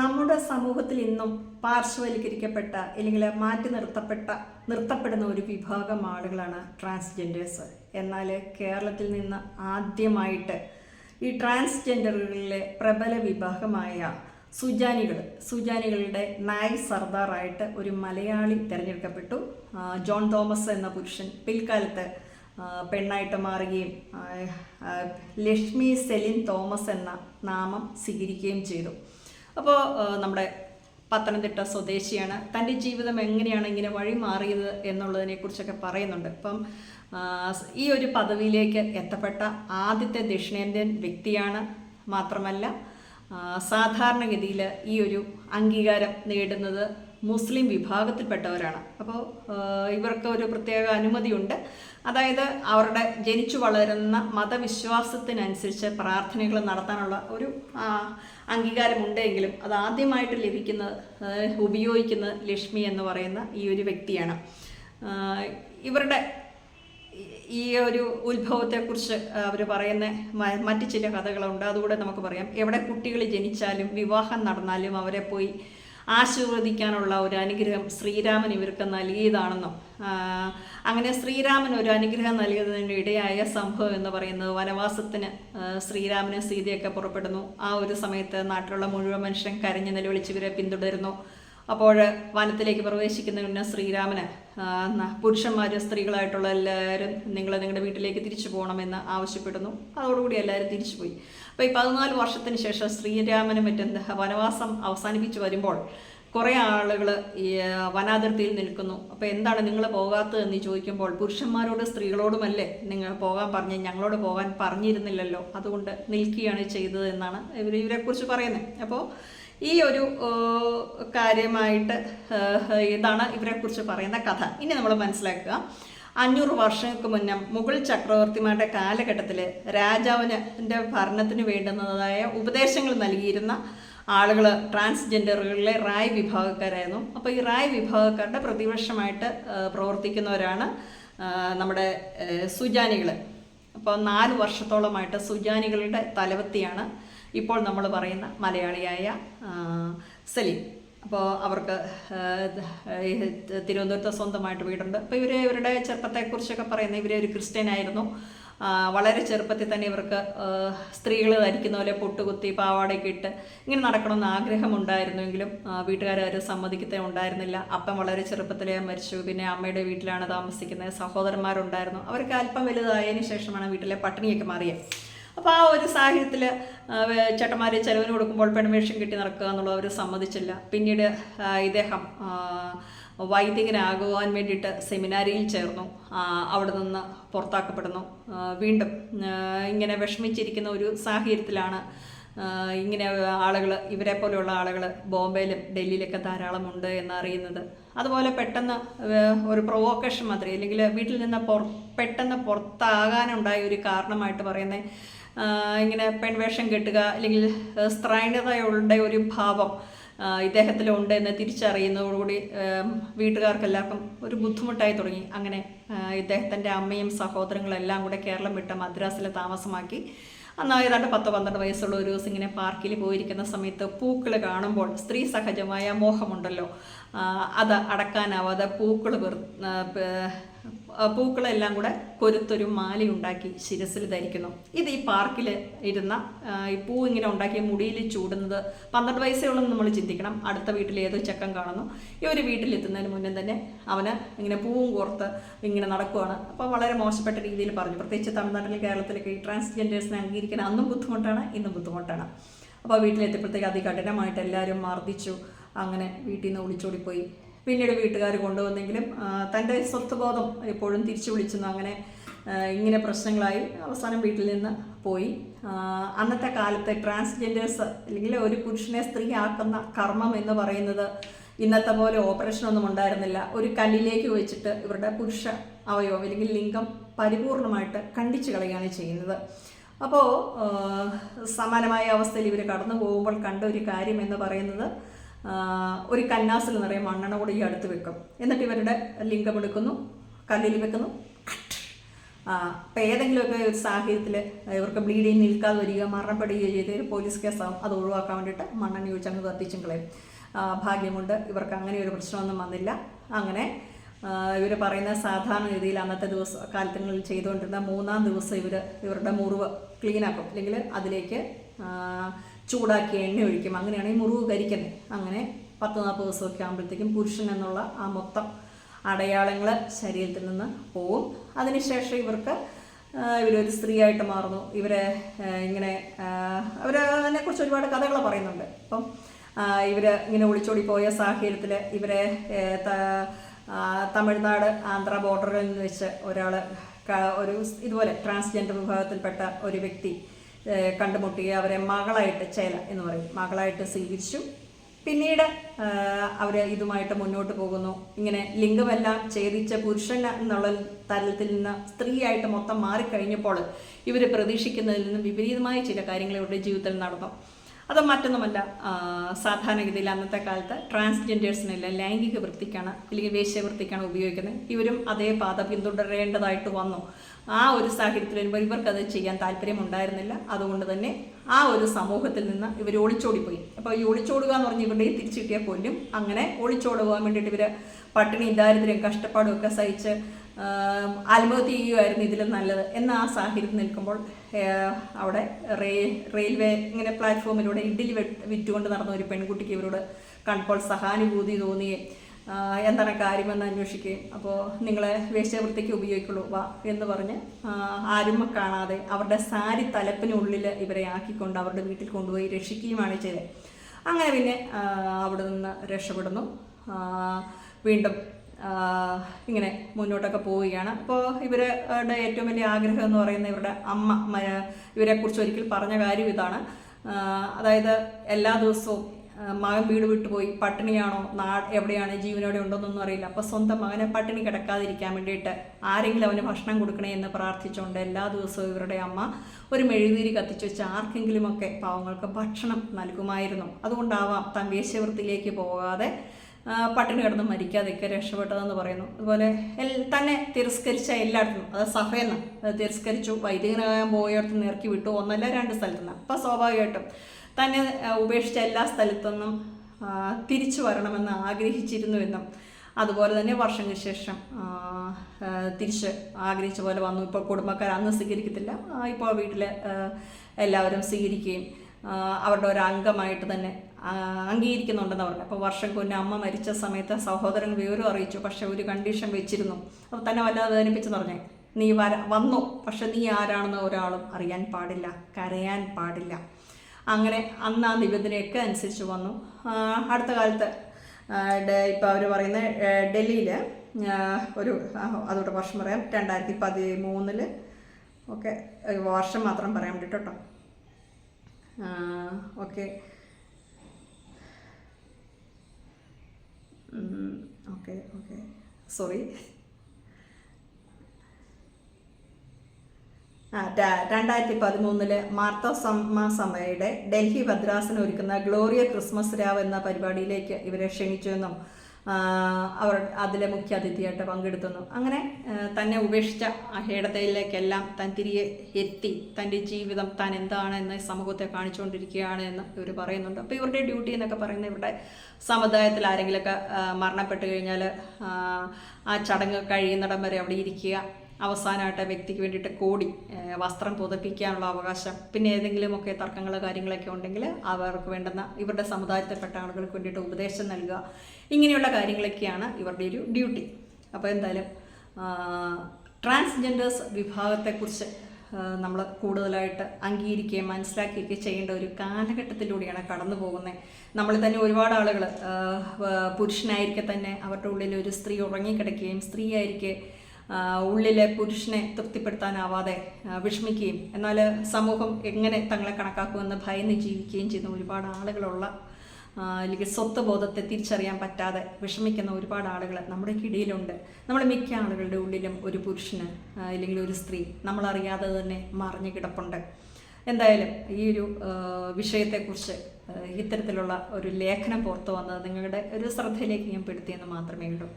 നമ്മുടെ സമൂഹത്തിൽ ഇന്നും പാർശ്വവൽക്കരിക്കപ്പെട്ട അല്ലെങ്കിൽ മാറ്റി നിർത്തപ്പെട്ട നിർത്തപ്പെടുന്ന ഒരു വിഭാഗം ആളുകളാണ് ട്രാൻസ്ജെൻഡേഴ്സ് എന്നാൽ കേരളത്തിൽ നിന്ന് ആദ്യമായിട്ട് ഈ ട്രാൻസ്ജെൻഡറുകളിലെ പ്രബല വിഭാഗമായ സുജാനികൾ സുജാനികളുടെ നായ് സർദാറായിട്ട് ഒരു മലയാളി തിരഞ്ഞെടുക്കപ്പെട്ടു. ജോൺ തോമസ് എന്ന പുരുഷൻ പിൽക്കാലത്ത് പെണ്ണായിട്ട് മാറുകയും ലക്ഷ്മി സെലിൻ തോമസ് എന്ന നാമം സ്വീകരിക്കുകയും ചെയ്തു. അപ്പോൾ നമ്മുടെ പത്തനംതിട്ട സ്വദേശിയാണ്. തന്റെ ജീവിതം എങ്ങനെയാണ് ഇങ്ങനെ വഴി മാറിയത് എന്നുള്ളതിനെക്കുറിച്ചൊക്കെ പറയുന്നുണ്ട്. ഇപ്പം ഈ ഒരു പദവിയിലേക്ക് എത്തപ്പെട്ട ആദ്യത്തെ ദക്ഷിണേന്ത്യൻ വ്യക്തിയാണ് മാത്രമല്ല സാധാരണഗതിയിൽ ഈ ഒരു അംഗീകാരം നേടുന്നത് മുസ്ലിം വിഭാഗത്തിൽപ്പെട്ടവരാണ്. അപ്പോൾ ഇവർക്ക് ഒരു പ്രത്യേക അനുമതിയുണ്ട്. അതായത് അവരുടെ ജനിച്ചു വളരുന്ന മതവിശ്വാസത്തിനനുസരിച്ച് പ്രാർത്ഥനകൾ നടത്താനുള്ള ഒരു അംഗീകാരമുണ്ടെങ്കിലും അത് ആദ്യമായിട്ട് ലഭിക്കുന്നത് ഉപയോഗിക്കുന്നത് ലക്ഷ്മി എന്ന് പറയുന്ന ഈ ഒരു വ്യക്തിയാണ്. ഇവരുടെ ഈ- ഒരു ഉത്ഭവത്തെക്കുറിച്ച് അവർ പറയുന്ന മറ്റ് ചില കഥകളുണ്ട്. അതുകൂടെ നമുക്ക് പറയാം. എവിടെ കുട്ടികൾ ജനിച്ചാലും വിവാഹം നടന്നാലും അവരെ പോയി ആശീർവദിക്കാനുള്ള ഒരു അനുഗ്രഹം ശ്രീരാമൻ ഇവർക്ക് നൽകിയതാണെന്നും അങ്ങനെ ശ്രീരാമൻ ഒരു അനുഗ്രഹം നൽകിയതിന് ഇടയായ സംഭവം എന്ന് പറയുന്നത് വനവാസത്തിന് ശ്രീരാമനും സീതയൊക്കെ പുറപ്പെടുന്നു. ആ ഒരു സമയത്ത് നാട്ടിലുള്ള മുഴുവൻ മനുഷ്യൻ കരഞ്ഞു നിലവിളിച്ച് ഇവരെ പിന്തുടരുന്നു. അപ്പോൾ വനത്തിലേക്ക് പ്രവേശിക്കുന്നതിന് മുന്നേ ശ്രീരാമന് പുരുഷന്മാർ സ്ത്രീകളായിട്ടുള്ള എല്ലാവരും നിങ്ങൾ നിങ്ങളുടെ വീട്ടിലേക്ക് തിരിച്ചു പോകണമെന്ന് ആവശ്യപ്പെടുന്നു. അതോടുകൂടി എല്ലാവരും തിരിച്ചുപോയി അപ്പോൾ ഈ പതിനാല് വർഷത്തിന് ശേഷം ശ്രീരാമനും മറ്റും വനവാസം അവസാനിപ്പിച്ച് വരുമ്പോൾ കുറേ ആളുകൾ ഈ വനാതിർത്തിയിൽ നിൽക്കുന്നു. അപ്പോൾ എന്താണ് നിങ്ങൾ പോകാത്തതെന്ന് ചോദിക്കുമ്പോൾ പുരുഷന്മാരോട് സ്ത്രീകളോടുമല്ലേ നിങ്ങൾ പോകാൻ പറഞ്ഞ് ഞങ്ങളോട് പോകാൻ പറഞ്ഞിരുന്നില്ലല്ലോ. അതുകൊണ്ട് നിൽക്കുകയാണ് ചെയ്തത് എന്നാണ് ഇവർ ഇവരെക്കുറിച്ച് പറയുന്നത്. അപ്പോൾ ഈ ഒരു കാര്യമായിട്ട് ഇതാണ് ഇവരെക്കുറിച്ച് പറയുന്ന കഥ. ഇനി നമ്മൾ മനസ്സിലാക്കുക. അഞ്ഞൂറ് വർഷങ്ങൾക്ക് മുന്നേ മുഗൾ ചക്രവർത്തിമാരുടെ കാലഘട്ടത്തിൽ രാജാവിന്റെ ഭരണത്തിന് വേണ്ടുന്നതായ ഉപദേശങ്ങൾ നൽകിയിരുന്ന ആളുകൾ ട്രാൻസ്ജെൻഡറുകളിലെ റായ് വിഭാഗക്കാരായിരുന്നു. അപ്പോൾ ഈ റായ് വിഭാഗക്കാരുടെ പ്രതിപക്ഷമായിട്ട് പ്രവർത്തിക്കുന്നവരാണ് നമ്മുടെ സുജാനികൾ അപ്പോൾ നാല് വർഷത്തോളമായിട്ട് സുജാനികളുടെ തലവത്തിയാണ് ഇപ്പോൾ നമ്മൾ പറയുന്ന മലയാളിയായ സലീം. അപ്പോൾ അവർക്ക് തിരുവനന്തപുരത്ത് സ്വന്തമായിട്ട് വീടുണ്ട്. അപ്പോൾ ഇവർ ഇവരുടെ ചെറുപ്പത്തെക്കുറിച്ചൊക്കെ പറയുന്നത് ഇവർ ഒരു ക്രിസ്ത്യൻ ആയിരുന്നു വളരെ ചെറുപ്പത്തിൽ തന്നെ ഇവർക്ക് സ്ത്രീകൾ ധരിക്കുന്ന പോലെ പൊട്ടുകുത്തി പാവാടയൊക്കെ ഇട്ട് ഇങ്ങനെ നടക്കണമെന്ന് ആഗ്രഹമുണ്ടായിരുന്നുവെങ്കിലും അവർ സമ്മതിക്കത്തേ ഉണ്ടായിരുന്നില്ല. അപ്പം വളരെ ചെറുപ്പത്തിലേ മരിച്ചു. പിന്നെ അമ്മയുടെ വീട്ടിലാണ് താമസിക്കുന്നത്. സഹോദരന്മാരുണ്ടായിരുന്നു. അവർക്ക് അല്പം വലുതായതിനു ശേഷമാണ് വീട്ടിലെ പട്ടിണിയൊക്കെ മാറിയത്. അപ്പോൾ ആ ഒരു സാഹചര്യത്തിൽ ചേട്ടന്മാർ ചെലവിന് കൊടുക്കുമ്പോൾ പെൺവേഷം കിട്ടി നടക്കുക എന്നുള്ളത് അവർ സമ്മതിച്ചില്ല. പിന്നീട് ഇദ്ദേഹം വൈദികനാകുവാൻ വേണ്ടിയിട്ട് സെമിനാരിയിൽ ചേർന്നു. അവിടെ നിന്ന് പുറത്താക്കപ്പെടുന്നു. വീണ്ടും ഇങ്ങനെ വിഷമിച്ചിരിക്കുന്ന ഒരു സാഹചര്യത്തിലാണ് ഇങ്ങനെ ആളുകൾ ഇവരെ പോലെയുള്ള ആളുകൾ ബോംബെയിലും ഡൽഹിയിലൊക്കെ ധാരാളമുണ്ട് എന്നറിയുന്നത്. അതുപോലെ പെട്ടെന്ന് ഒരു പ്രൊവോക്കേഷൻ മാത്രമേ അല്ലെങ്കിൽ വീട്ടിൽ നിന്ന് പുറ പെട്ടെന്ന് പുറത്താകാനുണ്ടായ ഒരു കാരണമായിട്ട് പറയുന്നത് ഇങ്ങനെ പെൺവേഷം കെട്ടുക അല്ലെങ്കിൽ സ്ത്രൈണതയുടെ ഒരു ഭാവം ഇദ്ദേഹത്തിലുണ്ട് എന്ന് തിരിച്ചറിയുന്നതോടുകൂടി വീട്ടുകാർക്കെല്ലാവർക്കും ഒരു ബുദ്ധിമുട്ടായി തുടങ്ങി. അങ്ങനെ ഇദ്ദേഹത്തിന്റെ അമ്മയും സഹോദരങ്ങളെല്ലാം കൂടെ കേരളം വിട്ട് മദ്രാസിലെ താമസമാക്കി. അന്ന് ഏതാണ്ട് പത്തോ പന്ത്രണ്ട് വയസ്സുള്ള ഒരു ദിവസം ഇങ്ങനെ പാർക്കിൽ പോയിരിക്കുന്ന സമയത്ത് പൂക്കൾ കാണുമ്പോൾ സ്ത്രീ സഹജമായ മോഹമുണ്ടല്ലോ. അത് അടക്കാനാവാതെ പൂക്കൾ പൂക്കളെല്ലാം കൂടെ കൊരുത്തൊരു മാലയുണ്ടാക്കി ശിരസിൽ ധരിക്കുന്നു. ഇത് ഈ പാർക്കിൽ ഇരുന്ന ഈ പൂ ഇങ്ങനെ ഉണ്ടാക്കി മുടിയിൽ ചൂടുന്നത് പന്ത്രണ്ട് വയസ്സേ ഉള്ളൂ നമ്മൾ ചിന്തിക്കണം. അടുത്ത വീട്ടിൽ ഏതോ ചക്കം കാണുന്നു. ഈ ഒരു വീട്ടിലെത്തുന്നതിന് മുന്നേ തന്നെ അവന് ഇങ്ങനെ പൂവും കോർത്ത് ഇങ്ങനെ നടക്കുവാണ്. അപ്പോൾ വളരെ മോശപ്പെട്ട രീതിയിൽ പറഞ്ഞു. പ്രത്യേകിച്ച് തമിഴ്നാട്ടിലെ കേരളത്തിലേക്ക് ഈ ട്രാൻസ്ജെൻഡേഴ്സിനെ അംഗീകരിക്കാൻ അന്നും ബുദ്ധിമുട്ടാണ് ഇന്നും ബുദ്ധിമുട്ടാണ്. അപ്പോൾ വീട്ടിലെത്തിയപ്പോഴത്തേക്ക് അതികഠിനമായിട്ട് എല്ലാവരും മർദ്ദിച്ചു. അങ്ങനെ വീട്ടിൽ നിന്ന് ഒളിച്ചോടിപ്പോയി. പിന്നീട് വീട്ടുകാർ കൊണ്ടുവന്നെങ്കിലും തന്റെ സ്വത്വബോധം എപ്പോഴും തിരിച്ചു വിളിച്ചെന്ന് അങ്ങനെ ഇങ്ങനെ പ്രശ്നങ്ങളായി അവസാനം വീട്ടിൽ നിന്ന് പോയി. അന്നത്തെ കാലത്തെ ട്രാൻസ്ജെൻഡേഴ്സ് അല്ലെങ്കിൽ ഒരു പുരുഷനെ സ്ത്രീ ആക്കുന്ന കർമ്മം എന്ന് പറയുന്നത് ഇന്നത്തെ പോലെ ഓപ്പറേഷൻ ഒന്നും ഉണ്ടായിരുന്നില്ല. ഒരു കല്ലിലേക്ക് വെച്ചിട്ട് ഇവരുടെ പുരുഷ അവയവം അല്ലെങ്കിൽ ലിംഗം പരിപൂർണമായിട്ട് കണ്ടിച്ചു കളയുകയാണ് ചെയ്യുന്നത്. അപ്പോൾ സമാനമായ അവസ്ഥയിൽ ഇവർ കടന്നു പോകുമ്പോൾ കണ്ട ഒരു കാര്യം എന്ന് പറയുന്നത് ഒരു കന്നാസിൽ നിറയെ മണ്ണെണ്ണ കൂടി ഈ അടുത്ത് വെക്കും. എന്നിട്ട് ഇവരുടെ ലിംഗം എടുക്കുന്നു കല്ലിൽ വെക്കുന്നു. അപ്പം ഏതെങ്കിലുമൊക്കെ ഒരു സാഹചര്യത്തിൽ ഇവർക്ക് ബ്ലീഡ് ബ്ലീഡിങ് നിൽക്കാതെ വരിക മരണപ്പെടുകയോ ചെയ്ത് പോലീസ് കേസാവും അത് ഒഴിവാക്കാൻ വേണ്ടിയിട്ട് മണ്ണെണ്ണ ഒഴിച്ച് അങ്ങ് കത്തിച്ചും കളയും. ഭാഗ്യം കൊണ്ട് ഇവർക്ക് അങ്ങനെ ഒരു പ്രശ്നമൊന്നും വന്നില്ല. അങ്ങനെ ഇവർ പറയുന്ന സാധാരണ രീതിയിൽ അന്നത്തെ ദിവസം കാലത്തിനുള്ളിൽ ചെയ്തുകൊണ്ടിരുന്ന മൂന്നാം ദിവസം ഇവർ ഇവരുടെ മുറിവ് ക്ലീനാക്കും അല്ലെങ്കിൽ അതിലേക്ക് ചൂടാക്കി എണ്ണ ഒഴിക്കും. അങ്ങനെയാണ് ഈ മുറിവ് കരിക്കുന്നത്. അങ്ങനെ പത്ത് നാൽപ്പത് ദിവസമൊക്കെ ആകുമ്പോഴത്തേക്കും പുരുഷൻ എന്നുള്ള ആ മൊത്തം അടയാളങ്ങൾ ശരീരത്തിൽ നിന്ന് പോവും. അതിനുശേഷം ഇവർക്ക് ഇവരൊരു സ്ത്രീയായിട്ട് മാറുന്നു. ഇവരെ ഇങ്ങനെ അവർ അതിനെക്കുറിച്ച് ഒരുപാട് കഥകൾ പറയുന്നുണ്ട്. അപ്പം ഇവർ ഇങ്ങനെ ഒളിച്ചോടി പോയ സാഹചര്യത്തിൽ ഇവരെ തമിഴ്നാട് ആന്ധ്ര ബോർഡറിൽ നിന്ന് വെച്ച് ഒരാൾ ഒരു ഇതുപോലെ ട്രാൻസ്ജെൻഡർ വിഭാഗത്തിൽപ്പെട്ട ഒരു വ്യക്തി കണ്ടുമുട്ടി അവരെ മകളായിട്ട് ചേല എന്ന് പറയും. മകളായിട്ട് സ്വീകരിച്ചു. പിന്നീട് അവർ ഇതുമായിട്ട് മുന്നോട്ട് പോകുന്നു. ഇങ്ങനെ ലിംഗമെല്ലാം ഛേദിച്ച പുരുഷൻ എന്നുള്ള തരത്തിൽ നിന്ന് സ്ത്രീയായിട്ട് മൊത്തം മാറിക്കഴിഞ്ഞപ്പോൾ ഇവർ പ്രതീക്ഷിക്കുന്നതിൽ നിന്നും വിപരീതമായ ചില കാര്യങ്ങൾ ഇവരുടെ ജീവിതത്തിൽ നടന്നു. അത് മറ്റൊന്നുമല്ല സാധാരണഗതിയിൽ അന്നത്തെ കാലത്ത് ട്രാൻസ്ജെൻഡേഴ്സിനെല്ലാം ലൈംഗിക വൃത്തിക്കാണ് അല്ലെങ്കിൽ വേശ്യവൃത്തിക്കാണ് ഉപയോഗിക്കുന്നത്. ഇവരും അതേ പാത പിന്തുടരേണ്ടതായിട്ട് വന്നു. ആ ഒരു സാഹചര്യത്തിൽ വരുമ്പോൾ ഇവർക്കത് ചെയ്യാൻ താല്പര്യമുണ്ടായിരുന്നില്ല. അതുകൊണ്ട് തന്നെ ആ ഒരു സമൂഹത്തിൽ നിന്ന് ഇവർ ഒളിച്ചോടിപ്പോയി. അപ്പോൾ ഈ ഒളിച്ചോടുക എന്ന് പറഞ്ഞ് ഇവരുടെ തിരിച്ചു കിട്ടിയാൽ പോലും അങ്ങനെ ഒളിച്ചോടുവാൻ വേണ്ടിയിട്ട് ഇവർ പട്ടിണി ദാരിദ്ര്യം കഷ്ടപ്പാടും ഒക്കെ സഹിച്ച് ആത്മഹത്യ ചെയ്യുമായിരുന്നു ഇതിലും നല്ലത്. എന്ന ആ സാഹചര്യം നിൽക്കുമ്പോൾ അവിടെ റേ റെയിൽവേ ഇങ്ങനെ പ്ലാറ്റ്ഫോമിലൂടെ ഇഡ്ഡലി വിറ്റുകൊണ്ട് നടന്ന ഒരു പെൺകുട്ടിക്ക് ഇവരോട് കണ്ടപ്പോൾ സഹാനുഭൂതി തോന്നിയേ. എന്താണ് കാര്യമെന്ന് അന്വേഷിക്കുകയും അപ്പോൾ നിങ്ങളെ വേശ്യാവൃത്തിക്ക് ഉപയോഗിക്കുള്ളൂ വാ എന്ന് പറഞ്ഞ് ആരും കാണാതെ അവരുടെ സാരി തലപ്പിനുള്ളിൽ ഇവരെ ആക്കിക്കൊണ്ട് അവരുടെ വീട്ടിൽ കൊണ്ടുപോയി രക്ഷിക്കുകയുമാണ് ചെയ്തത്. അങ്ങനെ പിന്നെ അവിടെ നിന്ന് രക്ഷപ്പെടുന്നു. വീണ്ടും ഇങ്ങനെ മുന്നോട്ടൊക്കെ പോവുകയാണ്. അപ്പോൾ ഇവരുടെ ഏറ്റവും വലിയ ആഗ്രഹം എന്ന് പറയുന്ന ഇവരുടെ അമ്മ ഇവരെക്കുറിച്ച് ഒരിക്കൽ പറഞ്ഞ കാര്യം ഇതാണ്. അതായത് എല്ലാ ദിവസവും മകൻ വീട് വിട്ടുപോയി പട്ടിണിയാണോ നാ എവിടെയാണ് ജീവനോടെ ഉണ്ടോന്നൊന്നും അറിയില്ല. അപ്പോൾ സ്വന്തം മകനെ പട്ടിണി കിടക്കാതിരിക്കാൻ വേണ്ടിയിട്ട് ആരെങ്കിലും അവന് ഭക്ഷണം കൊടുക്കണേ എന്ന് പ്രാർത്ഥിച്ചുകൊണ്ട് എല്ലാ ദിവസവും ഇവരുടെ അമ്മ ഒരു മെഴുകുതിരി കത്തിച്ച് വെച്ച് ആർക്കെങ്കിലുമൊക്കെ പാവങ്ങൾക്ക് ഭക്ഷണം നൽകുമായിരുന്നു. അതുകൊണ്ടാവാം താൻ വേശ്യവൃത്തിയിലേക്ക് പോകാതെ പട്ടിണി കിടന്ന് മരിക്കാതെയൊക്കെ രക്ഷപ്പെട്ടതെന്ന് പറയുന്നു. അതുപോലെ തന്നെ തിരസ്കരിച്ച എല്ലായിടത്തും അത് സഭയെന്ന് തിരസ്കരിച്ചു വൈദികനാകാൻ പോയടത്ത് നിറക്കി വിട്ടു ഒന്നല്ല രണ്ട് സ്ഥലത്തു നിന്ന് അപ്പം സ്വാഭാവികമായിട്ടും തന്നെ ഉപേക്ഷിച്ച എല്ലാ സ്ഥലത്തുനിന്നും തിരിച്ചു വരണമെന്ന് ആഗ്രഹിച്ചിരുന്നുവെന്നും അതുപോലെ തന്നെ വർഷങ്ങൾക്ക് ശേഷം തിരിച്ച് ആഗ്രഹിച്ച പോലെ വന്നു. ഇപ്പോൾ കുടുംബക്കാർ അന്ന് സ്വീകരിക്കത്തില്ല. ഇപ്പോൾ വീട്ടിൽ എല്ലാവരും സ്വീകരിക്കുകയും അവരുടെ ഒരു അംഗമായിട്ട് തന്നെ അംഗീകരിക്കുന്നുണ്ടെന്ന് പറഞ്ഞു. അപ്പോൾ വർഷം കൊന്നെ അമ്മ മരിച്ച സമയത്ത് സഹോദരൻ വിവരം അറിയിച്ചു. പക്ഷെ ഒരു കണ്ടീഷൻ വെച്ചിരുന്നു. അപ്പോൾ തന്നെ വല്ലാതെ വേദനിപ്പിച്ചെന്ന് പറഞ്ഞേ നീ വര വന്നു. പക്ഷെ നീ ആരാണെന്ന് ഒരാളും അറിയാൻ പാടില്ല. കരയാൻ പാടില്ല. അങ്ങനെ അന്ന് ആ നിബന്ധനയൊക്കെ അനുസരിച്ച് വന്നു. അടുത്ത കാലത്ത് ഇപ്പോൾ അവർ പറയുന്ന ഡൽഹിയിൽ ഒരു അതോടെ വർഷം പറയാം. രണ്ടായിരത്തി പതിമൂന്നിൽ ഓക്കെ വർഷം മാത്രം പറയാൻ വേണ്ടിയിട്ട് കേട്ടോ. ഓക്കെ. ഓക്കെ ഓക്കെ സോറി രണ്ടായിരത്തി പതിമൂന്നിൽ മാർത്തോസമ്മ സമയുടെ ഡൽഹി ഭദ്രാസന ഒരുക്കുന്ന ഗ്ലോറിയ ക്രിസ്മസ് രാവ് എന്ന പരിപാടിയിലേക്ക് ഇവരെ ക്ഷണിച്ചുവെന്നും ആ, അവർ അതിലെ മുഖ്യാതിഥിയായിട്ട് പങ്കെടുത്തുന്നു. അങ്ങനെ തന്നെ ഉപേക്ഷിച്ച ഹേടതയിലേക്കെല്ലാം താൻ തിരികെ എത്തി. തന്റെ ജീവിതം താൻ എന്താണ് എന്ന് സമൂഹത്തെ കാണിച്ചുകൊണ്ടിരിക്കുകയാണ് എന്ന് ഇവർ പറയുന്നുണ്ട്. അപ്പോൾ ഇവരുടെ ഡ്യൂട്ടി എന്നൊക്കെ പറയുന്നത് ഇവരുടെ സമുദായത്തിൽ ആരെങ്കിലുമൊക്കെ മരണപ്പെട്ട് കഴിഞ്ഞാൽ ആ ചടങ്ങ് കഴിയുന്നിടം വരെ അവിടെ ഇരിക്കുക. അവസാനമായിട്ട് വ്യക്തിക്ക് വേണ്ടിയിട്ട് കോടി വസ്ത്രം പുതപ്പിക്കാനുള്ള അവകാശം പിന്നെ ഏതെങ്കിലുമൊക്കെ തർക്കങ്ങൾ കാര്യങ്ങളൊക്കെ ഉണ്ടെങ്കിൽ അവർക്ക് വേണ്ടുന്ന ഇവരുടെ സമുദായത്തിൽപ്പെട്ട ആളുകൾക്ക് വേണ്ടിയിട്ട് ഉപദേശം നൽകുക. ഇങ്ങനെയുള്ള കാര്യങ്ങളൊക്കെയാണ് ഇവരുടെ ഒരു ഡ്യൂട്ടി. അപ്പോൾ എന്തായാലും ട്രാൻസ്ജെൻഡേഴ്സ് വിഭാഗത്തെക്കുറിച്ച് നമ്മൾ കൂടുതലായിട്ട് അംഗീകരിക്കുകയും മനസ്സിലാക്കുകയൊക്കെ ചെയ്യേണ്ട ഒരു കാലഘട്ടത്തിലൂടെയാണ് കടന്നു പോകുന്നത്. നമ്മൾ തന്നെ ഒരുപാട് ആളുകൾ പുരുഷനായിരിക്കെ തന്നെ അവരുടെ ഉള്ളിൽ ഒരു സ്ത്രീ ഉറങ്ങിക്കിടക്കുകയും സ്ത്രീ ആയിരിക്കെ ആ, ഉള്ളിലെ പുരുഷനെ തൃപ്തിപ്പെടുത്താനാവാതെ വിഷമിക്കുകയും എന്നാൽ സമൂഹം എങ്ങനെ തങ്ങളെ കണക്കാക്കുമെന്ന് ഭയന്ന് ജീവിക്കുകയും ചെയ്യുന്ന ഒരുപാട് ആളുകളുള്ള അല്ലെങ്കിൽ സ്വത്ത് ബോധത്തെ തിരിച്ചറിയാൻ പറ്റാതെ വിഷമിക്കുന്ന ഒരുപാട് ആളുകൾ നമ്മുടെ ഇടയിലുണ്ട് നമ്മൾ മിക്ക ആളുകളുടെ ഉള്ളിലും ഒരു പുരുഷന് അല്ലെങ്കിൽ ഒരു സ്ത്രീ നമ്മളറിയാതെ തന്നെ മറിഞ്ഞു കിടപ്പുണ്ട്. എന്തായാലും ഈ ഒരു വിഷയത്തെക്കുറിച്ച് ഇത്തരത്തിലുള്ള ഒരു ലേഖനം പുറത്തു വന്നത് നിങ്ങളുടെ ഒരു ശ്രദ്ധയിലേക്ക് ഞാൻ പെടുത്തിയെന്ന് മാത്രമേ ഉള്ളൂ.